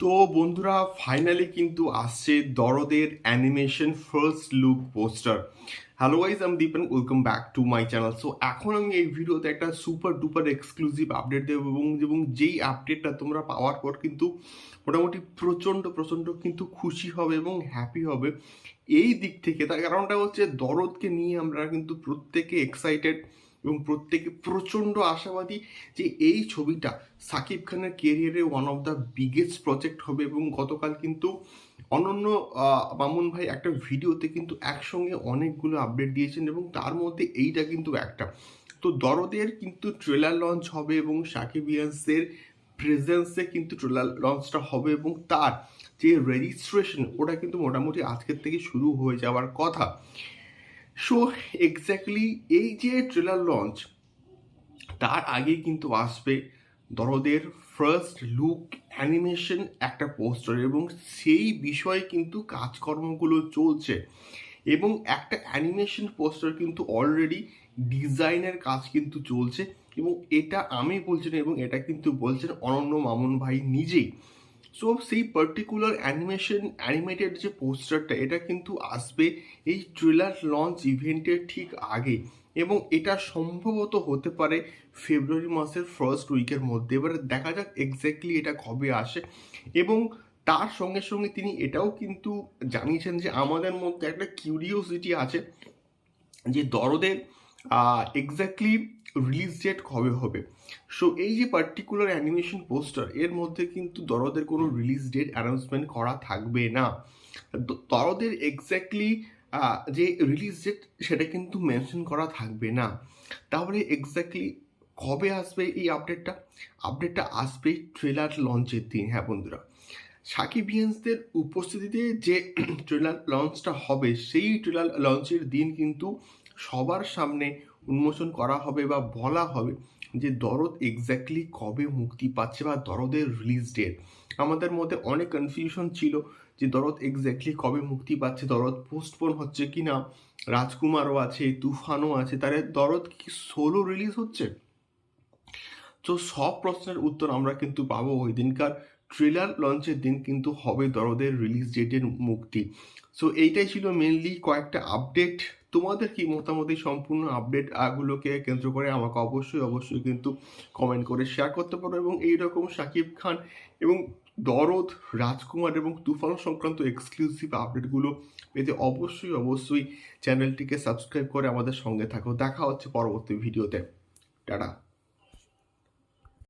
তো বন্ধুরা ফাইনালি কিন্তু আসছে দরদের animation first look poster hello guys আমি Dipon welcome back to my channel so এখন আমি এই ভিডিওতে একটা সুপার ডুপার এক্সক্লুসিভ আপডেট দেবো এবং এবং যেই আপডেটটা তোমরা পাওয়ার পর কিন্তু মোটামুটি প্রচণ্ড প্রচণ্ড কিন্তু খুশি হবে এবং হ্যাপি হবে এই দিক থেকে। তার কারণটা হচ্ছে দরদকে নিয়ে আমরা কিন্তু প্রত্যেকে এক্সাইটেড এবং প্রত্যেকে প্রচণ্ড আশাবাদী যে এই ছবিটা সাকিব খানের কেরিয়ারে one of the biggest project হবে এবং গতকাল কিন্তু অনন্য মামুন ভাই একটা ভিডিওতে কিন্তু একসঙ্গে অনেকগুলো আপডেট দিয়েছেন এবং তার মধ্যে এইটা কিন্তু একটা। তো দরদের কিন্তু ট্রেলার লঞ্চ হবে এবং সাকিব ইয়ান্সের প্রেজেন্সে কিন্তু ট্রেলার লঞ্চটা হবে এবং তার যে রেজিস্ট্রেশন ওটা কিন্তু মোটামুটি আজকের থেকে শুরু হয়ে যাওয়ার কথা। সো এক্স্যাক্টলি এই যে ট্রেলার লঞ্চ তার আগে কিন্তু আসবে দরদের ফার্স্ট লুক অ্যানিমেশন একটা পোস্টার এবং সেই বিষয়ে কিন্তু কাজকর্মগুলো চলছে। এবং একটা অ্যানিমেশন পোস্টার কিন্তু অলরেডি ডিজাইনের কাজ কিন্তু চলছে এবং এটা আমি বলছি না, এবং এটা কিন্তু বলছেন অনন্য মামুন ভাই নিজেই। সো সেই পার্টিকুলার অ্যানিমেশন অ্যানিমেটেড যে পোস্টারটা এটা কিন্তু আসবে এই ট্রেলার লঞ্চ ইভেন্টের ঠিক আগে এবং এটা সম্ভবত হতে পারে ফেব্রুয়ারি মাসের ফার্স্ট উইকের মধ্যে। এবারে দেখা যাক এক্স্যাক্টলি এটা কবে আসে এবং তার সঙ্গে সঙ্গে তিনি এটাও কিন্তু জানিয়েছেন যে আমাদের মধ্যে একটা কিউরিওসিটি আছে যে দরদের এক্স্যাক্টলি রিলিজ ডেট কবে হবে? সো এই যে পার্টিকুলার অ্যানিমেশন পোস্টার এর মধ্যে কিন্তু দরদের কোনো রিলিজ ডেট অ্যানাউন্সমেন্ট করা থাকবে না। দরদের এক্স্যাক্টলি যে রিলিজ ডেট সেটা কিন্তু মেনশন করা থাকবে না। তাহলে এক্স্যাক্টলি কবে আসবে এই আপডেটটা আপডেটটা আসবে ট্রেলার লঞ্চের দিন হ্যাঁ বন্ধুরা। সাকিবিয়ান্সদের উপস্থিতিতে যে ট্রেলার লঞ্চটা হবে, সেই ট্রেলার লঞ্চের দিন কিন্তু সবার সামনে উন্মোচন করা হবে বা বলা হবে যে দরদ এক্স্যাক্টলি কবে মুক্তি পাচ্ছে বা দরদের রিলিজ ডেট আমাদের মধ্যে অনেক কনফিউশন ছিল যে দরদ এক্স্যাক্টলি কবে মুক্তি পাচ্ছে, দরদ পোস্টপোন হচ্ছে কি না, রাজকুমারও আছে, তুফানও আছে, তাহলে দরদ কি সোলো রিলিজ হচ্ছে? তো সব প্রশ্নের উত্তর আমরা কিন্তু পাবো ওই দিনকার ট্রেলার লঞ্চের দিন কিন্তু হবে দরদের রিলিজ ডেটের মুক্তি। সো এইটাই ছিল মেনলি কয়েকটা আপডেট তোমাদের কি মতামত এই সম্পূর্ণ আপডেট আগুলোকে কেন্দ্র করে? আমাকে অবশ্যই অবশ্যই কিন্তু কমেন্ট করে শেয়ার করতে পারো। এবং এইরকম শাকিব খান এবং দরদ, রাজকুমার এবং তুফান সংক্রান্ত এক্সক্লুসিভ আপডেটগুলো পেতে অবশ্যই অবশ্যই চ্যানেলটিকে সাবস্ক্রাইব করে আমাদের সঙ্গে থাকো। দেখা হচ্ছে পরবর্তী ভিডিওতে টাটা।